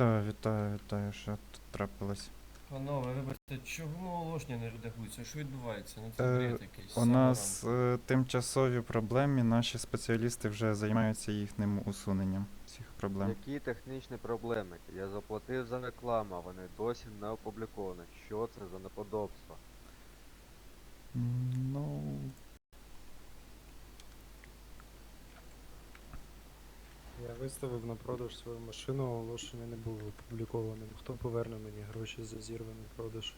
Вітаю, вітаю, вітаю, що тут трапилось. Панове, вибачте, чого ложня не редагується? Що відбувається? Ну це Е, бред якийсь. У нас е, тимчасові проблеми, наші спеціалісти вже займаються їхнім усуненням цих проблем. Які технічні проблеми? Я заплатив за рекламу, а вони досі не опубліковані. Що це за неподобство? М, Ну. Я виставив на продаж свою машину, оголошення не було опублікованим. Хто поверне мені гроші за зірваний продаж?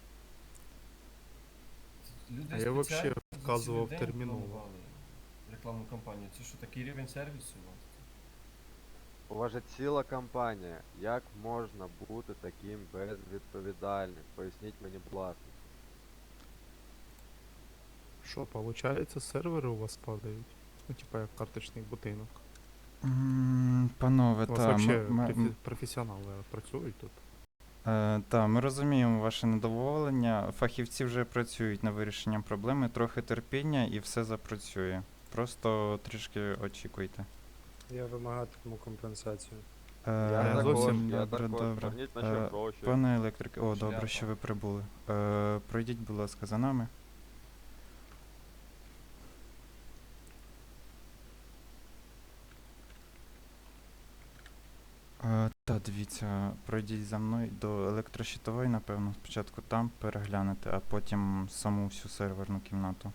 Люди А я спеціально вообще за цілий вказував день терміново. планували Рекламну кампанію. Це що, такий рівень сервісу у вас? У вас же ціла компанія. Як можна бути таким безвідповідальним? Поясніть мені, будь ласка. Що, получається, сервери у вас падають? Ну, типа як карточний будинок. М, Панове, У вас та, ми, професіонали працюють тут. е, та, ми розуміємо ваше недоволення. Фахівці вже працюють над вирішенням проблеми, трохи терпіння і все запрацює. Просто трішки очікуйте. Я вимагатиму компенсацію. Е, Я також, зовсім я добре, також. добре. Верніть Е, гроші. Пане електрик, о, добре, Шляпа. що ви прибули. Е, пройдіть, будь ласка, за нами. Е, та, дивіться, пройдіть за мною до електрощитової, напевно, спочатку там переглянете, а потім саму всю серверну кімнату.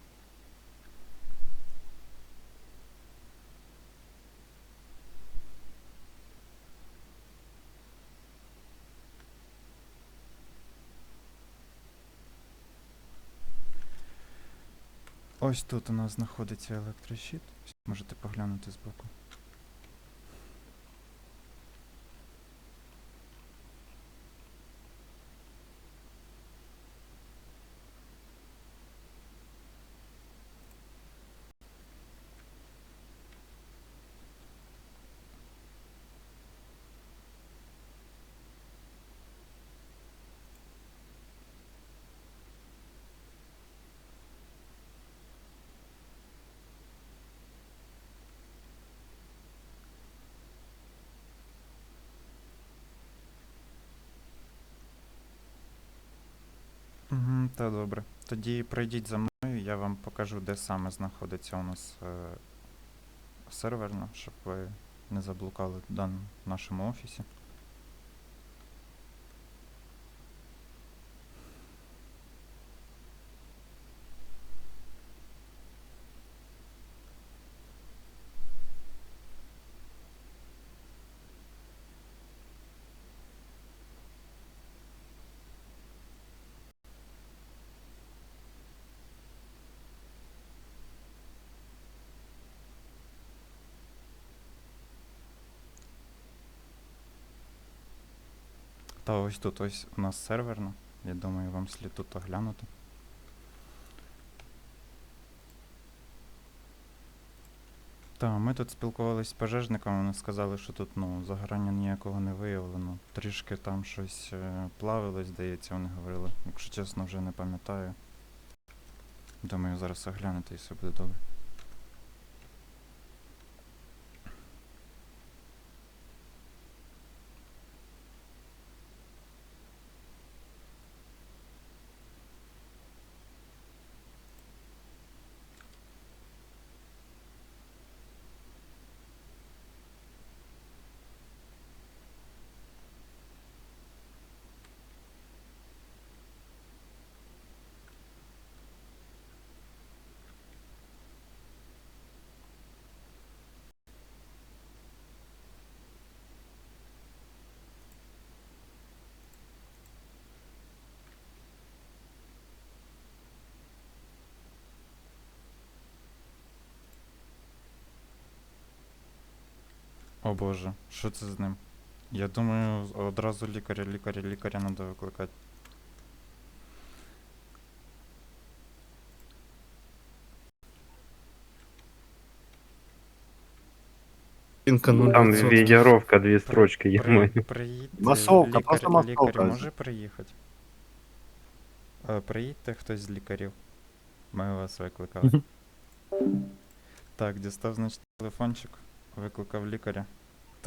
Ось тут у нас знаходиться електрощит. Можете поглянути збоку. Угу, та добре. Тоді пройдіть за мною, я вам покажу, де саме знаходиться у нас е, серверно, щоб ви не заблукали в даному нашому офісі. Та ось тут ось у нас серверно. Я думаю, вам слід тут оглянути. Так, ми тут спілкувалися з пожежниками, вони сказали, що тут ну, загорання ніякого не виявлено. Трішки там щось е, плавилось, здається, вони говорили. Якщо чесно, вже не пам'ятаю. Думаю, зараз оглянете і все буде добре. О боже, що це з ним? Я думаю, з- одразу лікаря, лікаря, лікаря треба викликати. Там відеоровка, дві строчки, я При- маю. Приїдьте, Масовка, лікар, просто масовка. лікар може приїхати? Е, приїдьте хтось з лікарів. Ми вас викликали. так, дістав, значить, телефончик, викликав лікаря.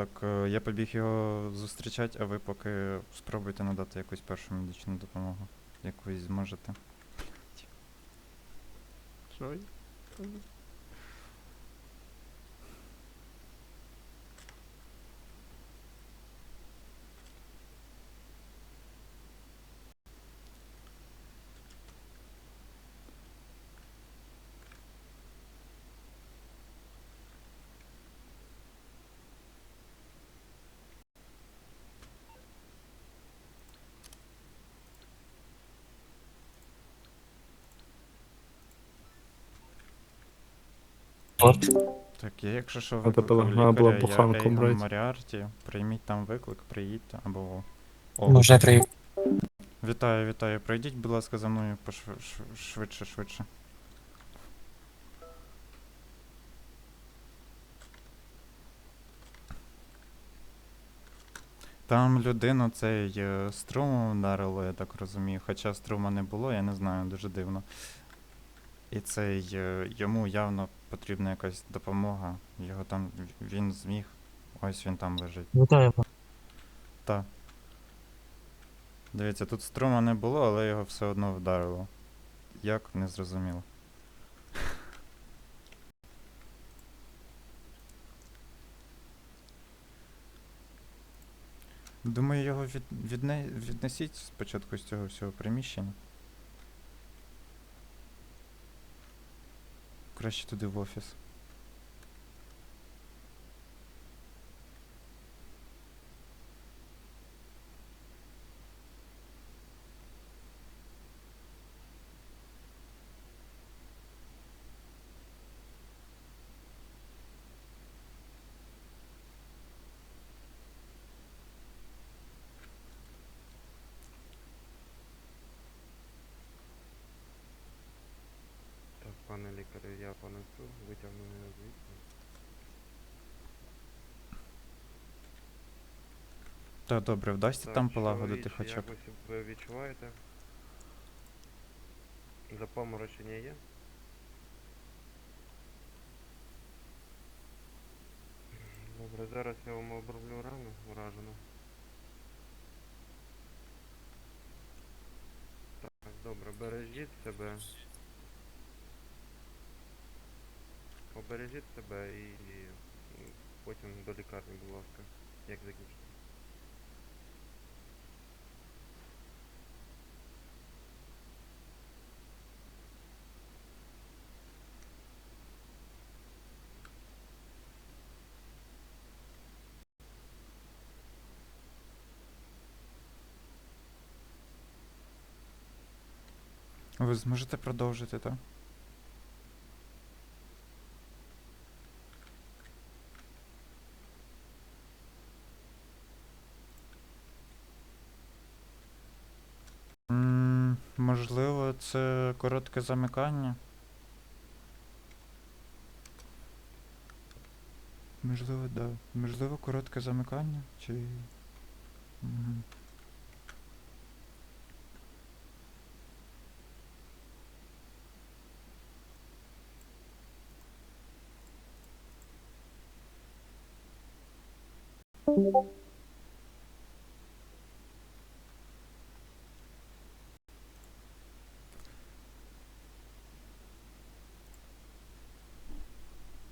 Так, е, я побіг його зустрічати, а ви поки спробуйте надати якусь першу медичну допомогу. якусь зможете. Що? Так, я якщо що викликав лікаря, я буханку Ейгон брати. Маріарті, прийміть там виклик, приїдьте, або... О, Ну, вже при... Вітаю, вітаю. Пройдіть, будь ласка, за мною пошв... шв- швидше, швидше. Там людину цей е, струмом вдарило, я так розумію. Хоча струма не було, я не знаю, дуже дивно. І цей е, йому явно потрібна якась допомога. Його там він зміг. Ось він там лежить. Вітаю. Так. Дивіться, тут струма не було, але його все одно вдарило. Як не зрозуміло. Думаю, його від, відне, віднесіть спочатку з цього всього приміщення. Краще туди в офіс. Так, пане лікарю, я понесу, витягну його звідси. Так, добре, вдасться Так, там полагодити чоловіче, хоча б. Як ви відчуваєте? Запоморочення є? Добре, зараз я вам оброблю рану вражену. Так, добре, бережіть себе. Обережіть себе і, і потім до лікарні, будь ласка, як закінчите. Ви зможете продовжити, так? Можливо, це коротке замикання. Можливо, да. Можливо, коротке замикання, чи... Угу. Thank.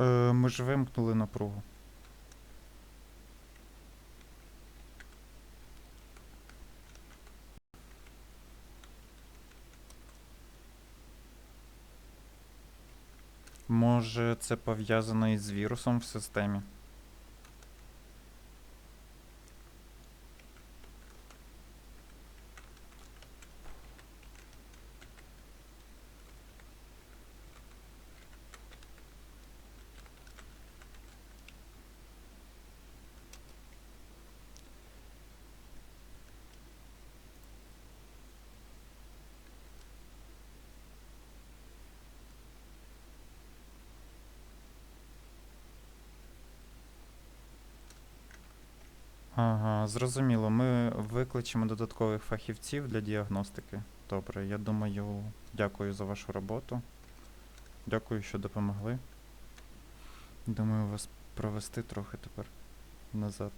Е, ми ж вимкнули напругу. Може, це пов'язано із вірусом в системі? Ага, зрозуміло. Ми викличемо додаткових фахівців для діагностики. Добре, я думаю, дякую за вашу роботу. Дякую, що допомогли. Думаю, вас провести трохи тепер назад.